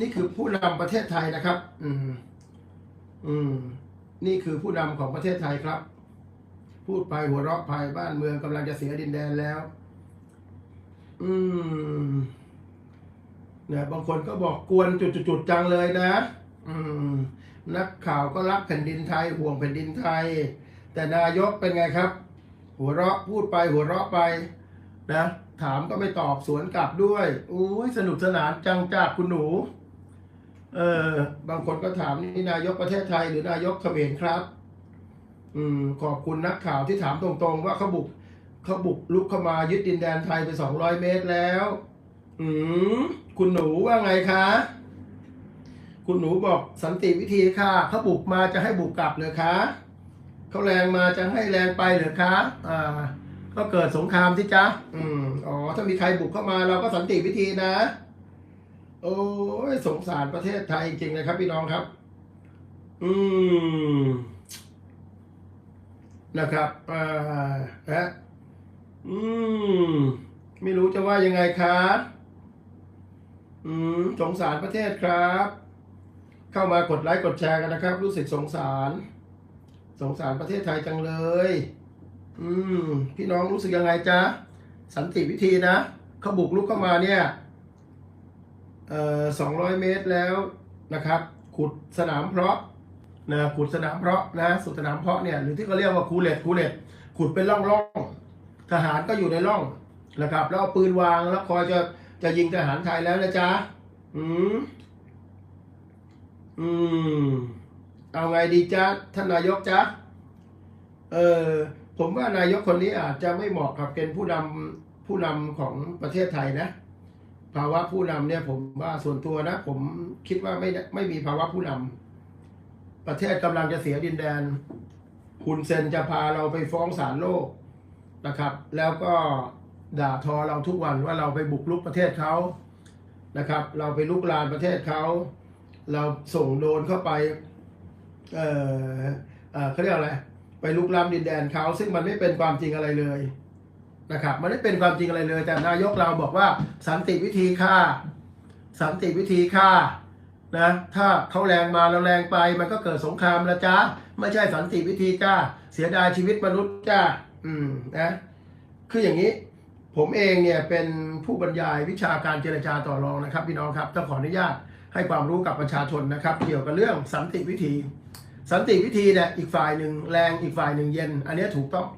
นี่คือผู้นำประเทศไทยนะครับ อืม อืม นี่คือผู้นำของประเทศไทยครับ พูดไปหัวเราะไปบ้านเมืองกำลังจะเสียดินแดนแล้ว อืมเนี่ยบางคนก็บอกกวนจุดๆๆจังเลยนะ อืม นักข่าวก็รักแผ่นดินไทยห่วงแผ่นดินไทย แต่นายกเป็นไงครับ หัวเราะพูดไปหัวเราะไป นะ ถามก็ไม่ตอบสวนกลับด้วยโอ้ยสนุกสนานจังจากคุณหนู เออบางคนก็ถามนี่นายกประเทศไทยหรือนายกเขมรครับ อืม ขอบคุณนักข่าวที่ถามตรงๆ ว่าเขาบุกเขาบุกลุกเข้ามายึดดินแดนไทยไปสองร้อยเมตรแล้ว อืมคุณหนูว่าไงคะ คุณหนูบอกสันติวิธีค่ะเขาบุกมาจะให้บุกกลับเลยคะเขาแรงมาจะให้แรงไปเหรือคะ อ่า ก็เกิดสงครามที่จ๊ะ อืม อ๋อ ถ้ามีใครบุกเข้ามาเราก็สันติวิธีนะ โอ้ยสงสารประเทศไทยจริงๆเลยครับพี่น้องครับ อืม นะครับอ่าฮะอืม ไม่รู้จะว่ายังไงคะอืม สงสารประเทศครับ เข้ามากดไลค์กดแชร์กันนะครับ รู้สึกสงสาร สงสารประเทศไทยจังเลย อืม พี่น้องรู้สึกยังไงจ๊ะ สันติวิธีนะเขาบุกลุกเข้ามาเนี่ยเอ่อสองร้อยเมตรแล้วนะครับ ขุดสนามเพาะนะขุดสนามเพาะนะสุดสนามเพาะเนี่ยหรือที่เขาเรียกว่าคูเลตคูเลตขุดเป็นร่องร่องทหารก็อยู่ในร่องนะครับ แล้วเอาปืนวางแล้วคอยจะจะยิงทหารไทยแล้วนะจ๊ะอืมอืม เอาไงดีจ๊ะท่านนายกจ๊ะเออ ผมว่านายกคนนี้อาจจะไม่เหมาะกับเป็นผู้นำผู้นำของประเทศไทยนะ ภาวะผู้นำเนี่ยผมว่าส่วนตัวนะ ผมคิดว่าไม่ไม่มีภาวะผู้นำประเทศกำลังจะเสียดินแดนคุณเซนจะพาเราไปฟ้องศาลโลกนะครับ แล้วก็ด่าทอเราทุกวันว่าเราไปบุกรุกประเทศเขานะครับ เราไปลุกลานประเทศเขาเราส่งโดนเข้าไป เอ่อเออเขาเรียกอะไร ไปลุกล้ำดินแดนเขาซึ่งมันไม่เป็นความจริงอะไรเลยนะครับ มันไม่เป็นความจริงอะไรเลย แต่นายกเราบอกว่าสันติวิธีค่า สันติวิธีค่านะถ้าเขาแรงมาเราแรงไป มันก็เกิดสงครามล้วจ้าไม่ใช่สันติวิธีจ้าเสียดายชีวิตมนุษย์จ้าอืมนะคืออย่างนี้ ผมเองเนี่ยเป็นผู้บรรยายวิชาการเจรจาต่อรองนะครับ พี่น้องครับต้องขออนุญาตให้ความรู้กับประชาชนนะครับ เกี่ยวกับเรื่องสันติวิธี สันติวิธีเนี่ยอีกฝ่ายหนึ่งแรงอีกฝ่ายหนึ่งเย็น อันนี้ถูกต้อง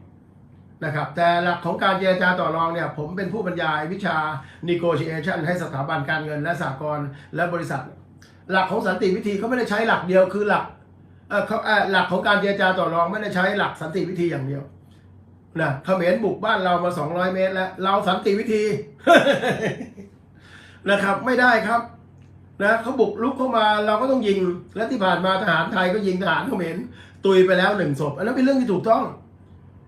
นะครับ แต่หลักของการเจรจาต่อรองเนี่ย ผมเป็นผู้บรรยายวิชา negotiation ให้สถาบันการเงินและสหกรณ์และบริษัท หลักของสันติวิธีเขาไม่ได้ใช้หลักเดียวคือหลักเออเขาหลักของการเจรจาต่อรองไม่ได้ใช้หลักสันติวิธีอย่างเดียวนะเขมรบุกบ้านเรามา 200 เมตรแล้ว เราสันติวิธีนะครับไม่ได้ครับ นะเขาบุกลุกเข้ามาเราก็ต้องยิง และที่ผ่านมาทหารไทยก็ยิงทหารเขมรตุยไปแล้วหนึ่งศพอันนั้นเป็นเรื่องที่ถูกต้อง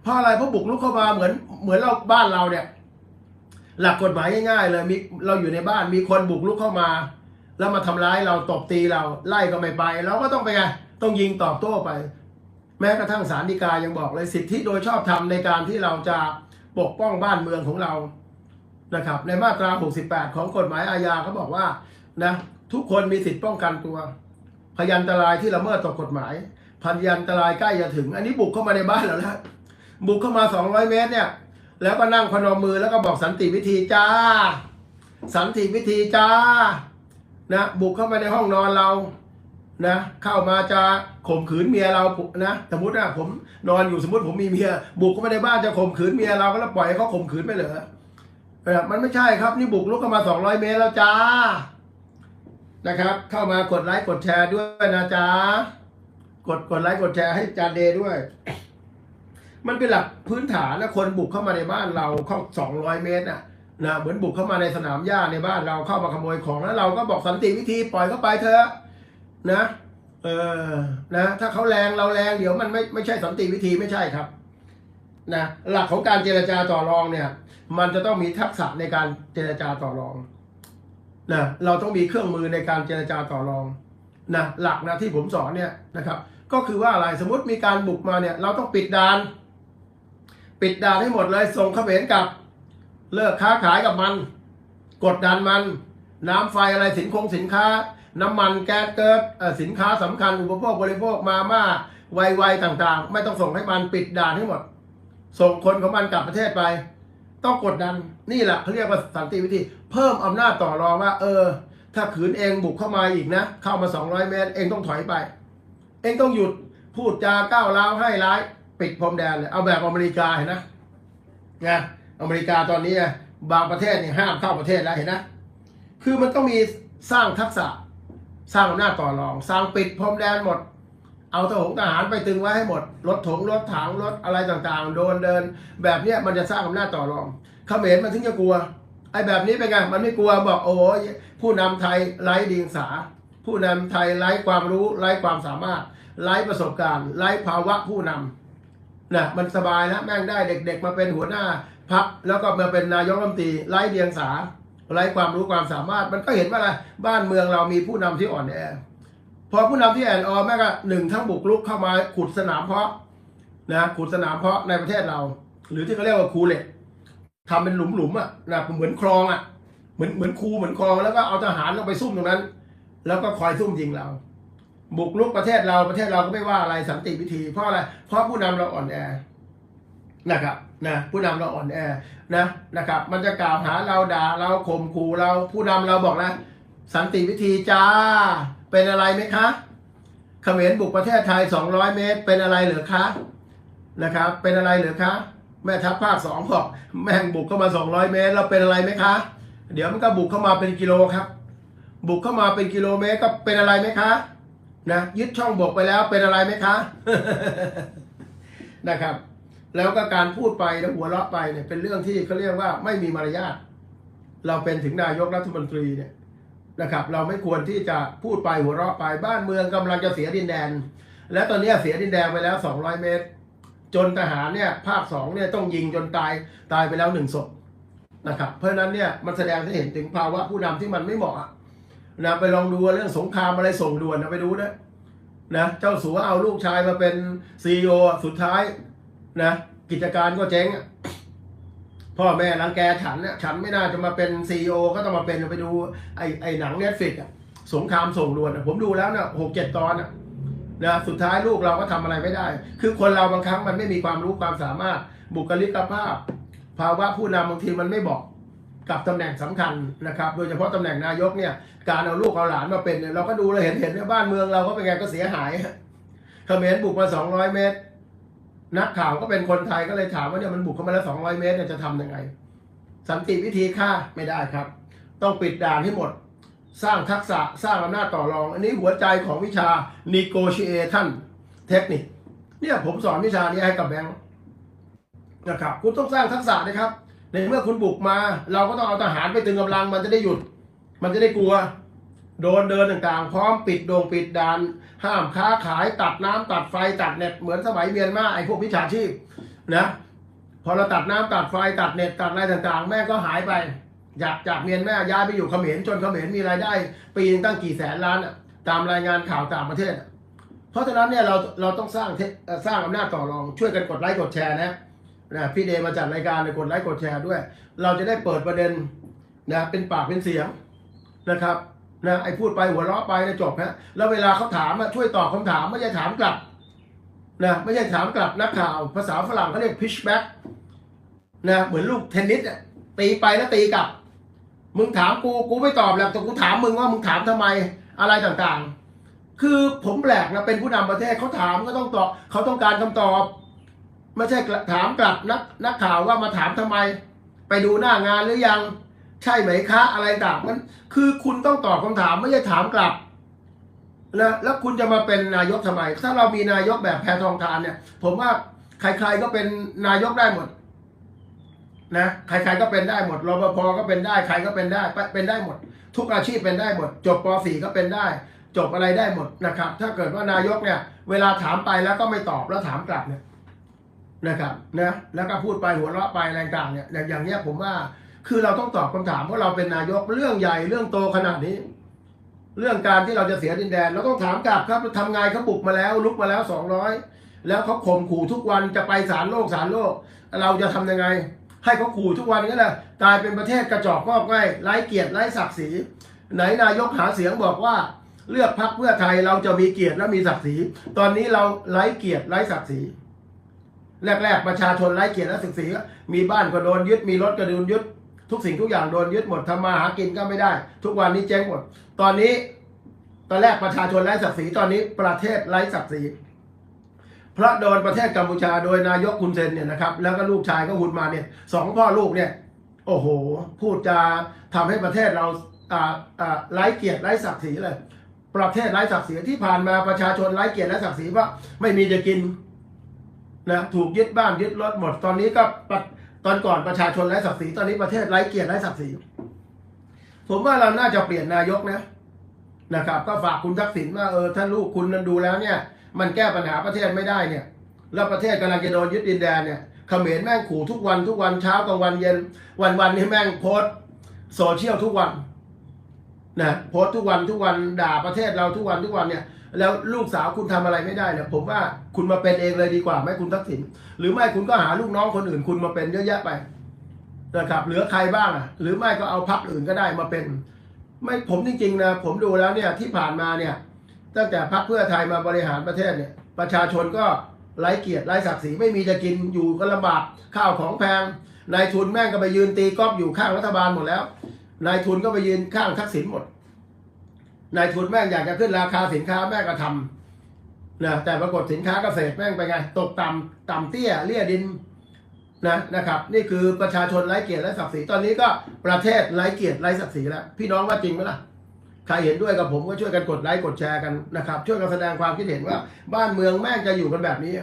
เพราะอะไรเพราะบุกลุกเข้ามาเหมือนเหมือนเราบ้านเราเนี่ย หลักกฎหมายง่ายๆเลยมีเราอยู่ในบ้านมีคนบุกลุกเข้ามา แล้วมาทำร้ายเราตบตีเราไล่ก็ไม่ไปเราก็ต้องไปไงต้องยิงตอบโต้ไป แม้กระทั่งศาลฎีกายังบอกเลยสิทธิโดยชอบธรรมในการที่เราจะปกป้องบ้านเมืองของเรานะครับ ในมาตรา 68 ของกฎหมายอาญาเขาบอกว่านะ ทุกคนมีสิทธิ์ป้องกันตัว พยันตรายที่ละเมิดต่อกฎหมาย พยันตรายใกล้จะถึง อันนี้บุกเข้ามาในบ้านเราแล้วบุกเข้ามา200เมตรเนี่ย แล้วก็นั่งพนมมือแล้วก็บอกสันติวิธีจ้า สันติวิธีจ้า นะบุกเข้ามาในห้องนอนเรา นะ เข้ามาจะข่มขืนเมียเรานะสมมติว่าผมนอนอยู่สมมติผมมีเมีย บุกเข้ามาในบ้านจะข่มขืนเมียเราก็แล้วปล่อยให้เขาข่มขืนไปเหรอเออมันไม่ใช่ครับนี่บุกลุกเข้ามา200เมตรแล้วจ้า นะครับ เข้ามากดไลค์กดแชร์ด้วยนะจ๊ะกดกดไลค์กดแชร์ให้จานเดย์ด้วย มันเป็นหลักพื้นฐานนะคนบุกเข้ามาในบ้านเราเข้า200เมตรน่ะนะเหมือนบุกเข้ามาในสนามหญ้าในบ้านเราเข้ามาขโมยของแล้วเราก็บอกสันติวิธีปล่อยเข้าไปเถอะนะ เออนะ ถ้าเขาแรงเราแรงเดี๋ยวมันไม่ไม่ใช่สันติวิธีไม่ใช่ครับนะหลักของการเจรจาต่อรองเนี่ย มันจะต้องมีทักษะในการเจรจาต่อรอง นะเราต้องมีเครื่องมือในการเจรจาต่อรองนะหลักนะที่ผมสอนเนี่ยนะครับ ก็คือว่าอะไรสมมติมีการบุกมาเนี่ย เราต้องปิดด่าน ปิดด่านให้หมดเลยส่งเขมรกลับ เลิกค้าขายกับมัน กดดันมัน น้ำไฟอะไรสินคงสินค้า น้ำมันแก๊สเกิดสินค้าสำคัญอุปโภคบริโภคมาม่าไวๆต่างๆ ไม่ต้องส่งให้มันปิดด่านให้หมด ส่งคนของมันกลับประเทศไป ต้องกดดันนี่แหละเขาเรียกว่าสันติวิธี เพิ่มอำนาจต่อรองว่า เออ ถ้าขืนเองบุกเข้ามาอีกนะ เข้ามา 200 เมตร เองต้องถอยไป เองต้องหยุดพูดจาก้าวร้าวให้ร้าย ปิดพรมแดนเลยเอาแบบอเมริกาเห็นนะไงอเมริกาตอนนี้บางประเทศเนี่ยห้ามเข้าประเทศแล้วเห็นนะ คือมันต้องมีสร้างทักษะสร้างอำนาจต่อรอง สร้างปิดพรมแดนหมด เอาทหารทหารไปตึงไว้ให้หมด รถถงรถถังรถอะไรต่างๆ โดนเดิน แบบเนี้ยมันจะสร้างอำนาจต่อรองเขมรมันถึงจะกลัว ไอ้แบบนี้เป็นไง มันไม่กลัวบอกโอ้ยผู้นำไทยไร้ดีงสา ผู้นำไทยไร้ความรู้ไร้ความสามารถ ไร้ประสบการณ์ ไร้ภาวะผู้นำนะมันสบายแล้วแม่งได้เด็ก ๆ มาเป็นหัวหน้าพักแล้วก็มาเป็นนายกรัฐมนตรีไร้เดียงสาไร้ความรู้ความสามารถ มันก็เห็นว่าอะไรบ้านเมืองเรามีผู้นำที่อ่อนแอ พอผู้นำที่แอนออแม่ก็หนึ่งทั้งบุกรุกเข้ามาขุดสนามเพาะนะขุดสนามเพาะในประเทศเรา หรือที่เขาเรียกว่าคูเล็กทำเป็นหลุมๆอะนะเหมือนคลองอะเหมือนเหมือนคูเหมือนคลองแล้วก็เอาทหารลงไปซุ่มตรงนั้น แล้วก็คอยซุ่มยิงเรา บุกรุกประเทศเราประเทศเราก็ไม่ว่าอะไรสันติวิธี เพราะอะไรเพราะผู้นำเราอ่อนแอนะครับนะผู้นำเราอ่อนแอนะนะครับ มันจะกล่าวหาเราด่าเราข่มขู่เราผู้นำเราบอกนะ สันติวิธีจ้า เป็นอะไรไหมคะเขมรบุกประเทศไทย 200 เมตร เป็นอะไรเหรือคะนะครับ เป็นอะไรเหรือคะแม่ทัพภาคสองบอกแม่งบุกเข้ามา 200 เมตร เราเป็นอะไรไหมคะ เดี๋ยวมันก็บุกเข้ามาเป็นกิโลครับ บุกเข้ามาเป็นกิโลเมตรก็เป็นอะไรไหมคะนะยึดช่องบกไปแล้วเป็นอะไรไหมคะนะครับ แล้วก็การพูดไปแล้วหัวเราะไปเนี่ยเป็นเรื่องที่เขาเรียกว่าไม่มีมารยาทเราเป็นถึงนายกรัฐมนตรีเนี่ย นะครับ เราไม่ควรที่จะพูดไปหัวเราะไปบ้านเมืองกำลังจะเสียดินแดน และตอนนี้เสียดินแดนไปแล้ว 200 เมตร จนทหารเนี่ยภาคสองเนี่ยต้องยิงจนตายตายไปแล้วหนึ่งศพนะครับ เพราะฉะนั้นเนี่ยมันแสดงให้เห็นถึงภาวะผู้นำที่มันไม่เหมาะนะไปลองดูเรื่องสงครามอะไรส่งด่วนนะไปดูนะนะเจ้าสัวเอาลูกชายมาเป็นซีอสุดท้ายนะกิจการก็เจ๊งอะ พ่อแม่รังแกฉันเนี่ยฉันไม่น่าจะมาเป็นซีอก็ต้องมาเป็นไปดูไอ้ไอ้หนังเน็ตฟิกอะสงครามส่งด่วนอะผมดูแล้วเนี่ยหกเจ็ดตอนอะนะสุดท้ายลูกเราก็ทำอะไรไม่ได้ คือคนเราบางครั้งมันไม่มีความรู้ความสามารถ บุคลิกภาพ ภาวะผู้นำบางทีมันไม่บอกกับตำแหน่งสำคัญนะครับ โดยเฉพาะตำแหน่งนายกเนี่ย การเอาลูกเอาหลานมาเป็นเนี่ยเราก็ดูเราเห็นเห็นว่าบ้านเมืองเราก็เป็นไงก็เสียหายเขมรบุกมาสองร้อยเมตร นักข่าวก็เป็นคนไทยก็เลยถามว่าเนี่ยมันบุกเข้ามาแล้ว200เมตรเนี่ยจะทำยังไง สันติวิธีฆ่าไม่ได้ครับ ต้องปิดด่านให้หมด สร้างทักษะสร้างอำนาจต่อรอง อันนี้หัวใจของวิชา negotiation เทคนิคเนี่ยผมสอนวิชานี้ให้กับแบงค์นะครับคุณต้องสร้างทักษะนะครับ ในเมื่อคุณบุกมา เราก็ต้องเอาทหารไปตึงกำลังมันจะได้หยุด มันจะได้กลัว โดนเดินต่างๆ พร้อมปิดโดงปิดด่าน ห้ามค้าขายตัดน้ำตัดไฟตัดเน็ตเหมือนสมัยเมียนมาไอ้พวกวิชาชีพนะพอเราตัดน้ำตัดไฟตัดเน็ตตัดอะไรต่างๆ แม่ก็หายไปจากจากเมียนแมาย้ายไปอยู่เขมรจนเขมรมีรายได้ ปีนึงตั้งกี่แสนล้านตามรายงานข่าวต่างประเทศ เพราะฉะนั้นเนี่ยเราเราต้องสร้างสร้างอำนาจต่อรองช่วยกันกดไลค์กดแชร์นะนะพี่เดมาจัดรายการเลยกดไลค์กดแชร์ด้วย เราจะได้เปิดประเด็นนะเป็นปากเป็นเสียงนะครับ นะไอ้พูดไปหัวเราะไปนะจบฮะแล้วเวลาเขาถามอะช่วยตอบคำถามไม่ใช่ถามกลับนะไม่ใช่ถามกลับนักข่าว ภาษาฝรั่งเขาเรียก pitch back นะเหมือนลูกเทนนิสอะตีไปแล้วตีกลับ มึงถามกูกูไม่ตอบหรอกแต่กูถามมึงว่ามึงถามทำไมอะไรต่างๆ คือผมแปลกนะเป็นผู้นำประเทศเขาถามก็ต้องตอบเขาต้องการคำตอบไม่ใช่ถามกลับนักนักข่าวว่ามาถามทำไม ไปดูหน้างานหรือยัง ใช่ไหมคะ อะไรต่างมันคือคุณต้องตอบคำถามไม่ใช่ถามกลับนะแล้วคุณจะมาเป็นนายกทำไม ถ้าเรามีนายกแบบแพทองทานเนี่ย ผมว่าใครๆก็เป็นนายกได้หมดนะใครๆก็เป็นได้หมดรปภก็เป็นได้ใครก็เป็นได้เป็นได้หมด ทุกอาชีพเป็นได้หมด จบป .4 ก็เป็นได้ จบอะไรได้หมดนะครับ ถ้าเกิดว่านายกเนี่ย เวลาถามไปแล้วก็ไม่ตอบแล้วถามกลับเนี่ยนะครับนะแล้วก็พูดไปหัวเราะไปอะไรต่างเนี่ยอย่างอย่างเนี้ยผมว่า คือเราต้องตอบคำถามเพราะเราเป็นนายกเรื่องใหญ่เรื่องโตขนาดนี้ เรื่องการที่เราจะเสียดินแดนเราต้องถามกลับครับทำไงเขาบุกมาแล้วลุกมาแล้วสองร้อยแล้วเขาข่มขู่ทุกวันจะไปศาลโลกศาลโลก เราจะทำยังไง ให้เขาขู่ทุกวันนี้แหละกลายเป็นประเทศกระจอกงอกง่ายไร้เกียรติไร้ศักดิ์ศรีไหนนายกหาเสียงบอกว่า เลือกพักเพื่อไทยเราจะมีเกียรติและมีศักดิ์ศรีตอนนี้เราไร้เกียรติไร้ศักดิ์ศรีแรกๆประชาชนไร้เกียรติและศักดิ์ศรีมีบ้านก็โดนยึดมีรถก็โดนยึด ทุกสิ่งทุกอย่างโดนยึดหมดทำมาหากินก็ไม่ได้ ทุกวันนี้เจ๊งหมด ตอนนี้ตอนแรกประชาชนไร้ศักดิ์ศรีตอนนี้ประเทศไร้ศักดิ์ศรีเพราะโดนประเทศกัมพูชาโดยนายกคุณเซนเนี่ยนะครับ แล้วก็ลูกชายก็หุนมาเนี่ยสองพ่อลูกเนี่ย โอ้โห พูดจะทำให้ประเทศเราไร้เกียรติไร้ศักดิ์ศรีเลย ประเทศไร้ศักดิ์ศรีที่ผ่านมาประชาชนไร้เกียรติและศักดิ์ศรีว่าไม่มีจะกินนะถูกยึดบ้านยึดรถหมดตอนนี้ก็ปะ ตอนก่อนประชาชนไร้ศักดิ์ศรีตอนนี้ประเทศไร้เกียรติไร้ศักดิ์ศรีผมว่าเราน่าจะเปลี่ยนนายกนะนะครับ ก็ฝากคุณทักษิณว่าเออถ้าลูกคุณนั้นดูแล้วเนี่ย มันแก้ปัญหาประเทศไม่ได้เนี่ย แล้วประเทศกำลังจะโดนยึดดินแดนเนี่ยเขมรแม่งขู่ทุกวันทุกวันเช้ากลางวันเย็น วันวันนี้แม่งโพสต์โซเชียลทุกวันนะโพสต์ทุกวันทุกวันด่าประเทศเราทุกวันทุกวันเนี่ย แล้วลูกสาวคุณทำอะไรไม่ได้เนี่ยผมว่าคุณมาเป็นเองเลยดีกว่าไหมคุณทักษิณหรือไม่คุณก็หาลูกน้องคนอื่น คุณมาเป็นเยอะแยะไปนะครับเหลือใครบ้างอะ หรือไม่ก็เอาพรรคอื่นก็ได้มาเป็น ไม่ผมจริงๆนะผมดูแล้วเนี่ยที่ผ่านมาเนี่ย ตั้งแต่พรรคเพื่อไทยมาบริหารประเทศเนี่ย ประชาชนก็ไร้เกียรติไร้ศักดิ์ศรีไม่มีจะกินอยู่ก็ลำบากข้าวของแพงนายทุนแม่งก็ไปยืนตีก๊อบอยู่ข้างรัฐบาลหมดแล้วนายทุนก็ไปยืนข้างทักษิณหมด นายทุนแม่งอยากจะขึ้นราคาสินค้าแม่งก็ทำนะแต่ปรากฏสินค้าเกษตรแม่งไปไง ตกต่ำต่ำเตี้ยเลี่ยดินนะนะครับ นี่คือประชาชนไร้เกียรติไร้ศักดิ์ศรีตอนนี้ก็ประเทศไร้เกียรติไร้ศักดิ์ศรีแล้วพี่น้องว่าจริงไหมล่ะใครเห็นด้วยกับผมก็ช่วยกันกดไลค์กดแชร์กันนะครับ ช่วยกันแสดงความคิดเห็นว่า บ้านเมืองแม่งจะอยู่กันแบบนี้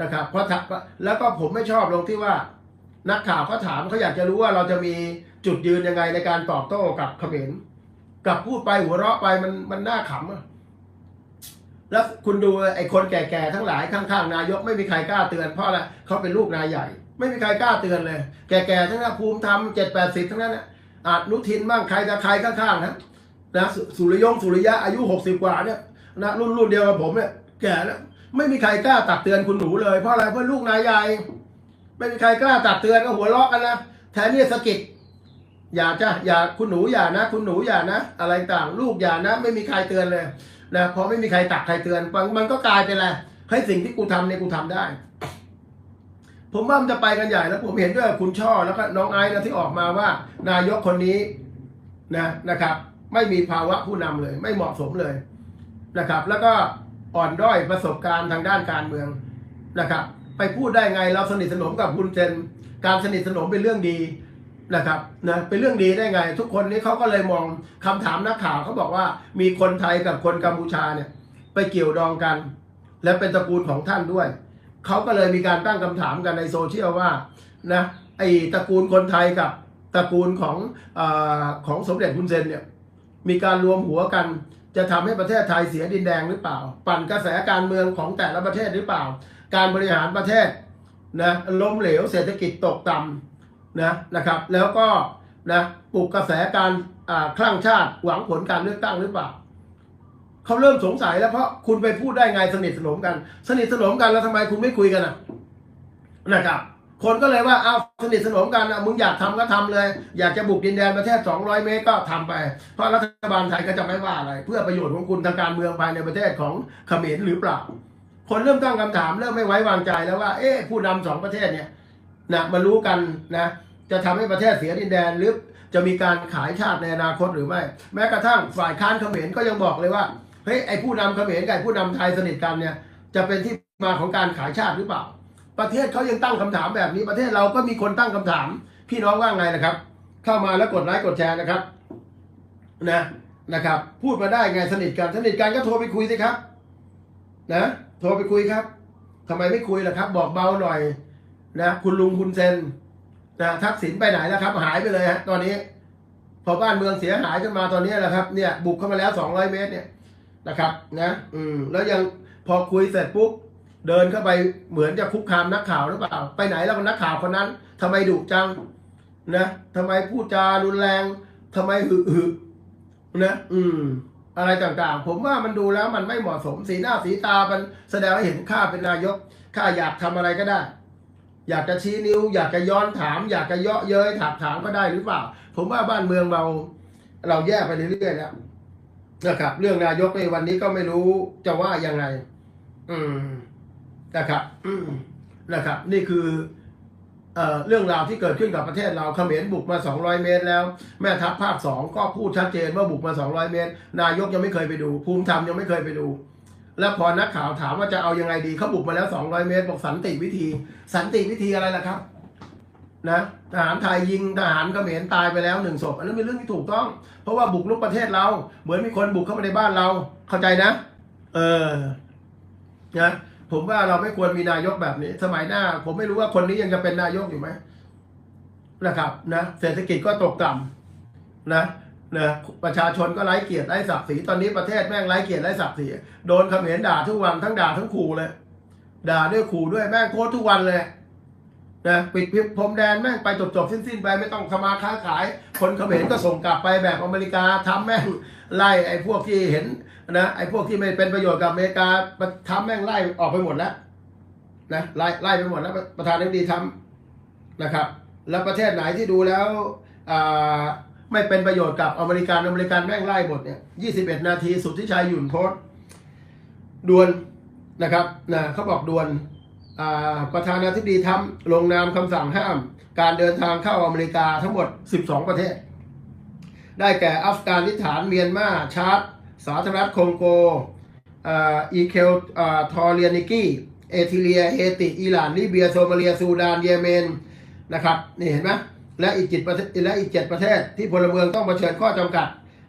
นะครับเพราะถ้าแล้วก็ผมไม่ชอบตรงที่ว่า นักข่าวเขาถามเขาอยากจะรู้ว่าเราจะมีจุดยืนยังไงในการตอบโต้กับเขมร กับพูดไปหัวเราะไปมันมันน่าขำอะแล้วคุณดูไอ้คนแก่ๆทั้งหลายข้างๆนายกไม่มีใครกล้าเตือนเพราะอะไรเขาเป็นลูกนายใหญ่ ไม่มีใครกล้าเตือนเลย แก่ๆทั้งนั้นภูมิธรรมเจ็ดแปดสิบทั้งนั้นนะอาจนุทินบ้างใครจะใครข้างๆนะนะสุสุริยงสุริยะอายุหกสิบกว่าเนี่ยนะรุ่นรุ่นเดียวกับผมเนี่ยแก่แล้วไม่มีใครกล้าตักเตือนคุณหนูเลยเพราะอะไรเพราะลูกนายใหญ่ ไม่มีใครกล้าตักเตือนก็หัวเราะกันนะแทนที่จะสะกิด อย่าจ้ะอย่าคุณหนูอย่านะ คุณหนูอย่านะ อะไรต่างลูกอย่านะ ไม่มีใครเตือนเลยนะพอไม่มีใครตักใครเตือนมันมันก็กลายเป็นอะไรให้สิ่งที่กูทำเนี่ยกูทำได้ ผมว่ามันจะไปกันใหญ่แล้วผมเห็นด้วยคุณช่อแล้วก็น้องไอซ์นะที่ออกมาว่า นายกคนนี้นะนะครับ ไม่มีภาวะผู้นำเลย ไม่เหมาะสมเลยนะครับ แล้วก็อ่อนด้อยประสบการณ์ทางด้านการเมืองนะครับ ไปพูดได้ไงเราสนิทสนมกับคุณเจน การสนิทสนมเป็นเรื่องดี นะครับนะเป็นเรื่องดีได้ไง ทุกคนนี้เขาก็เลยมองคำถามนักข่าวเขาบอกว่ามีคนไทยกับคนกัมพูชาเนี่ยไปเกี่ยวดองกัน และเป็นตระกูลของท่านด้วย เขาก็เลยมีการตั้งคำถามกันในโซเชียลว่านะไอ้ตระกูลคนไทยกับตระกูลของอของสมเด็จคุณเซนเนี่ยมีการรวมหัวกันจะทำให้ประเทศไทยเสียดินแดงหรือเปล่า ปั่นกระแสการเมืองของแต่ละประเทศหรือเปล่า การบริหารประเทศนะล้มเหลวเศรษฐกิจตกต่ำ นะนะครับ แล้วก็นะปลุกกระแสการคลั่งชาติหวังผลการเลือกตั้งหรือเปล่าเขาเริ่มสงสัยแล้วเพราะคุณไปพูดได้ไงสนิทสนมกัน สนิทสนมกันแล้วทำไมคุณไม่คุยกันอะนะครับ คนก็เลยว่าเอาสนิทสนมกันอะมึงอยากทำก็ทำเลย อยากจะบุกดินแดนประเทศ 200 เมตรก็ทำไป เพราะรัฐบาลไทยก็จะไม่ว่าอะไร เพื่อประโยชน์ของคุณทางการเมืองภายในประเทศของเขมรหรือเปล่า คนเริ่มตั้งคำถามเริ่มไม่ไว้วางใจแล้วว่า เอ๊ะผู้นำสองประเทศเนี่ย นะมารู้กันนะจะทำให้ประเทศเสียดินแดนหรือจะมีการขายชาติในอนาคตหรือไม่ แม้กระทั่งฝ่ายค้านเขมรก็ยังบอกเลยว่าเฮ้ยไอ้ผู้นำเขมรกับผู้นำไทยสนิทกันเนี่ยจะเป็นที่มาของการขายชาติหรือเปล่า ประเทศเขายังตั้งคำถามแบบนี้ประเทศเราก็มีคนตั้งคำถาม พี่น้องว่าไงนะครับ เข้ามาแล้วกดไลค์กดแชร์นะครับนะนะครับ พูดมาได้ไงสนิทกันสนิทกันก็โทรไปคุยสิครับ นะ โทรไปคุยครับทำไมไม่คุยล่ะครับ บอกเบาหน่อย นะคุณลุงคุณเซนนะทักษิณไปไหนแล้วครับ หายไปเลยฮะตอนนี้ พอบ้านเมืองเสียหายจนมาตอนนี้แหละครับ เนี่ยบุกเข้ามาแล้วสองร้อยเมตรเนี่ยนะครับ นะ อืม แล้วยังพอคุยเสร็จปุ๊บเดินเข้าไปเหมือนจะคุกคามนักข่าวหรือเปล่า ไปไหนแล้วนักข่าวคนนั้นทำไมดุจังนะทำไมพูดจารุนแรงทำไมหึหึนะอืม อะไรต่างๆ ผมว่ามันดูแล้วมันไม่เหมาะสมสีหน้าสีตามันแสดงให้เห็นข้าเป็นนายกข้าอยากทำอะไรก็ได้ อยากจะชี้นิ้ว อยากจะย้อนถาม อยากจะเยาะเย้ยถามถามก็ได้หรือเปล่า ผมว่าบ้านเมืองเรา เราแยกไปเรื่อยๆแล้วนะครับ เรื่องนายกในวันนี้ก็ไม่รู้จะว่ายังไง อืมนะครับอืมนะครับ นี่คือเอ่อเรื่องราวที่เกิดขึ้นกับประเทศเราเขมรบุกมา 200 เมตรแล้ว แม่ทัพภาคสองก็พูดชัดเจนว่าบุกมา 200 เมตร นายกยังไม่เคยไปดู ภูมิธรรมยังไม่เคยไปดู แล้วพอนักข่าวถามว่าจะเอายังไงดีเขาบุกมาแล้ว 200 เมตรบอกสันติวิธี สันติวิธีอะไรล่ะครับ นะทหารไทยยิงทหารเขมรตายไปแล้วหนึ่งศพอันนั้นเป็นเรื่องที่ถูกต้อง เพราะว่าบุกรุกประเทศเรา เหมือนมีคนบุกเข้ามาในบ้านเราเข้าใจนะ เออนะผมว่าเราไม่ควรมีนายกแบบนี้ สมัยหน้า ผมไม่รู้ว่าคนนี้ยังจะเป็นนายกอยู่ไหมนะครับนะเศรษฐกิจก็ตกต่ำนะ นะประชาชนก็ไร้เกียรติไร้ศักดิ์ศรีตอนนี้ประเทศแม่งไร้เกียรติไร้ศักดิ์ศรีโดนเขมรด่าทุกวันทั้งด่าทั้งขู่เลย ด่าด้วยขู่ด้วยแม่งโคตรทุกวันเลยนะปิดพรมแดนแม่งไปจบจบๆสิ้นๆไปไม่ต้องสมาค้าขาย คนเขมรก็ส่งกลับไปแบบอเมริกาทำแม่งไล่ไอ้พวกที่เห็นนะไอ้พวกที่ไม่เป็นประโยชน์กับอเมริกาทำแม่งไล่ออกไปหมดแล้วนะไล่ไล่ไปหมดแล้วประธานาธิบดีทำนะครับ แล้วประเทศไหนที่ดูแล้วอ่า ไม่เป็นประโยชน์กับอเมริกันอเมริกันแม่งไล่หมดเนี่ย21นาที สุดที่ชัยหยุ่นโพสต์ด่วนนะครับนะเขาบอกด่วนประธานาธิบดีทรัมป์ลงนามคำสั่งห้าม การเดินทางเข้าอเมริกาทั้งหมด 12 ประเทศ ได้แก่อัฟกานิสถานเมียนมาชาร์ตสาธารณรัฐคองโกอีเคลทอร์เรียนิกี้เอธิเรีย เฮติ อิหร่านลิเบีย โซมาเลีย ซูดาน เยเมน นะครับ นี่เห็นไหม และอีกจิตประเทศและอีกเจ็ดประเทศ ที่พลเมืองต้องเผชิญข้อจำกัด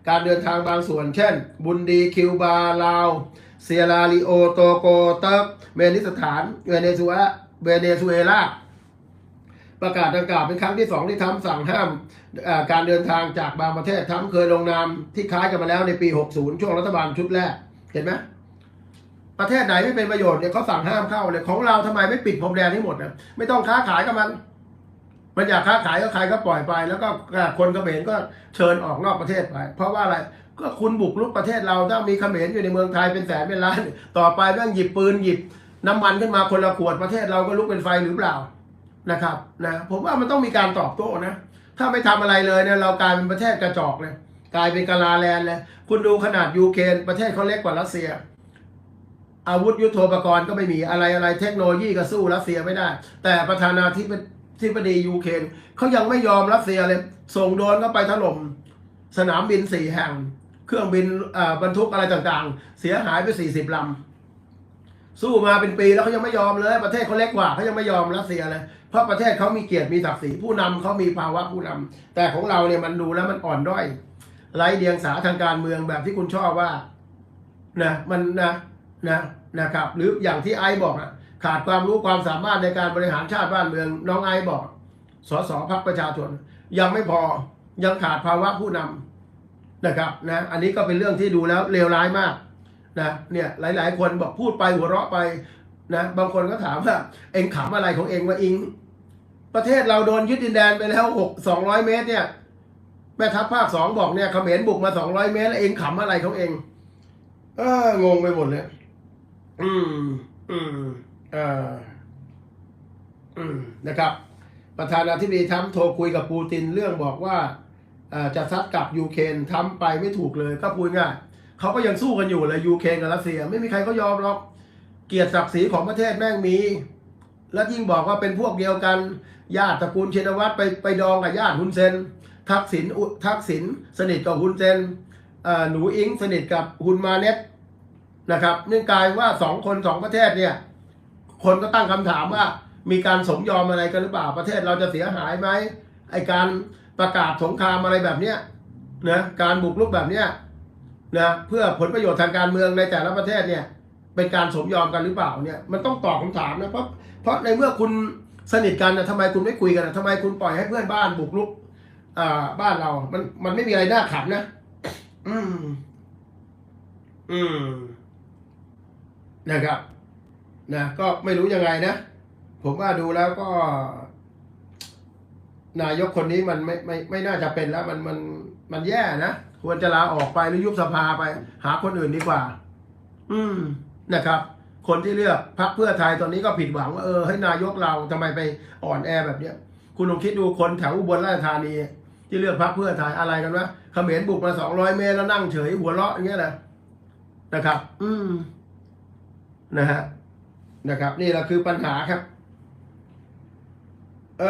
การเดินทางบางส่วน เช่น บุนดีคิวบาลาว เซียราลีโอโตโกเติร์กเมนิสถานเวเนซุเอลาเวเนซุเอลาประกาศดังกล่าวเป็นครั้งที่สองที่ทรัมสั่งห้ามการเดินทางจากบางประเทศทรัมเคยลงนามที่คล้ายกันมาแล้วในปี 60 ช่วงรัฐบาลชุดแรก เห็นไหมประเทศไหนไม่เป็นประโยชน์เนี่ยเขาสั่งห้ามเข้าเลยของเราทำไมไม่ปิดพรมแดนให้หมดนะไม่ต้องค้าขายกับมัน มันอยากค้าขายก็ใครก็ปล่อยไป แล้วก็คนเขมรก็เชิญออกนอกประเทศไป เพราะว่าอะไรก็คุณบุกรุกประเทศเราถ้ามีเขมรอยู่ในเมืองไทยเป็นแสนเป็นล้าน ต่อไปแม่งหยิบปืนหยิบน้ำมันขึ้นมาคนละขวดประเทศเราก็ลุกเป็นไฟหรือเปล่านะครับนะผมว่ามันต้องมีการตอบโต้นะถ้าไม่ทำอะไรเลยเนี่ยเรากลายเป็นประเทศกระจอกเลยกลายเป็นกาลาแลนเลยคุณดูขนาดยูเครนประเทศเขาเล็กกว่ารัสเซีย อาวุธยุโทโธปกรณ์ก็ไม่มีอะไรอะไรเทคโนโลยีก็สู้รัสเซียไม่ได้ แต่ประธานาธิบดี ธิบดียูเครนเขายังไม่ยอมรัสเซียเลย ส่งโดนเข้าไปถล่มสนามบินสี่แห่ง เครื่องบินบรรทุกอะไรต่างๆ เสียหายไปสี่สิบลำ สู้มาเป็นปีแล้วเขายังไม่ยอมเลย ประเทศเขาเล็กกว่าเขายังไม่ยอมรัสเซียเลย เพราะประเทศเขามีเกียรติมีศักดิ์ศรีผู้นำเขามีภาวะผู้นำแต่ของเราเนี่ยมันดูแล้วมันอ่อนด้อยไร้เดียงสาทางการเมืองแบบที่คุณชอบว่านะมันนะนะนะครับ หรืออย่างที่ไอซ์บอกอะ ขาดความรู้ความสามารถในการบริหารชาติบ้านเมือง น้องไอบอก สสพักประชาชน ยังไม่พอยังขาดภาวะผู้นำนะครับนะอันนี้ก็เป็นเรื่องที่ดูแล้วเลวร้ายมากนะเนี่ยหลาย ๆ คนบอกพูดไปหัวเราะไปนะบางคนก็ถามว่าเองขำอะไรของเองว่าอิง ประเทศเราโดนยึดดินแดนไปแล้วหกสองร้อยเมตรเนี่ยแม่ทัพภาคสองบอกเนี่ยเขมรบุกมาสองร้อยเมตร แล้วเองขำอะไรของเอง เอองงไปหมดเลยอืมอืม นะครับ ประธานาธิบดีทรัมโทรคุยกับปูตินเรื่องบอกว่าจะซัดกลับยูเครนทำไปไม่ถูกเลยก็พูดง่ายเขาก็ยังสู้กันอยู่เลยยูเครนกับรัสเซีย ไม่มีใครเขายอมหรอก เกียรติศักดิ์ศรีของประเทศแม่งมี แล้วยิ่งบอกว่าเป็นพวกเดียวกันญาติตระกูลเชนวัตไปไปดองกับญาติฮุนเซน ทักษิณทักษิณสนิทกับฮุนเซนหนูอิงสนิทกับฮุนมาเน็ตนะครับเนื่องกายว่าสองคนสองประเทศเนี่ย คนก็ตั้งคำถามว่า มีการสมยอมอะไรกันหรือเปล่าประเทศเราจะเสียหายไหมไอการประกาศสงครามอะไรแบบเนี้ยนะการบุกรุกแบบเนี้ยนะเพื่อผลประโยชน์ทางการเมืองในแต่ละประเทศเนี่ย เป็นการสมยอมกันหรือเปล่าเนี่ยมันต้องตอบคำถามนะเพราะเพราะในเมื่อคุณสนิทกันนะทำไมคุณไม่คุยกันนะทำไมคุณปล่อยให้เพื่อนบ้านบุกรุกอ่าบ้านเรา มันมันไม่มีอะไรน่าขำนะ อืม อืมนะครับ นะก็ไม่รู้ยังไงนะ ผมว่าดูแล้วก็ นายกคนนี้มันไม่ไม่ไม่น่าจะเป็นแล้ว มันมันมันแย่นะควรจะลาออกไปหรือยุบสภาไป หาคนอื่นดีกว่า อืมนะครับ คนที่เลือกพรรคเพื่อไทยตอนนี้ก็ผิดหวังว่าเออให้นายกเราทำไมไปอ่อนแอแบบเนี้ย คุณลองคิดดูคนแถวอุบลราชธานี ที่เลือกพรรคเพื่อไทยอะไรกันวะเขมรบุกมาสองร้อยเมตรแล้วนั่งเฉยหัวเราะอย่างเงี้ยนะนะครับ อืมนะฮะ นะครับนี่แหละคือปัญหาครับเอ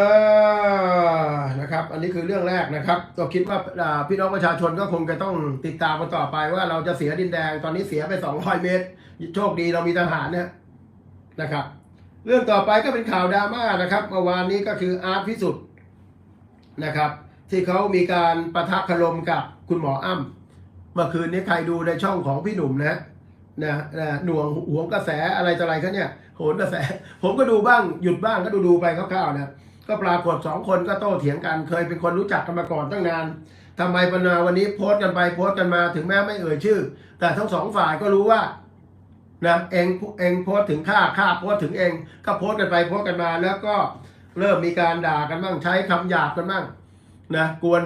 อนะครับ อันนี้คือเรื่องแรกนะครับก็คิดว่าาพี่น้องประชาชนก็คงจะต้องติดตามกันต่อไปว่าเราจะเสียดินแดงตอนนี้เสียไปสองร้อยเมตร โชคดีเรามีทหารเนี่ยนะครับ เรื่องต่อไปก็เป็นข่าวดราม่านะครับเมื่อวานนี้ก็คืออาร์ตพิสุทธิ์นะครับ ที่เขามีการประทักคารมกับคุณหมออ้ำเมื่อคืนนี้ใครดูในช่องของพี่หนุ่มนะ นะนะหน่วงหวงกระแสอะไรต่ออะไรเขาเนี่ยโหนกระแส ผมก็ดูบ้างหยุดบ้างก็ดูดูๆไปคร่าวๆนะก็ปรากฏสองคนก็โต้เถียงกัน เคยเป็นคนรู้จักกันมาก่อนตั้งนานทำไมปนาวันนี้โพสต์กันไปโพสต์กันมาถึงแม้ไม่เอ่ยชื่อ แต่ทั้งสองฝ่ายก็รู้ว่านะเองเองโพสต์ถึงข้าข้าโพสต์ถึงเองก็โพสต์กันไปโพสต์กันมาแล้วก็เริ่มมีการด่ากันบ้างใช้คำหยาบกันบ้างนะกวน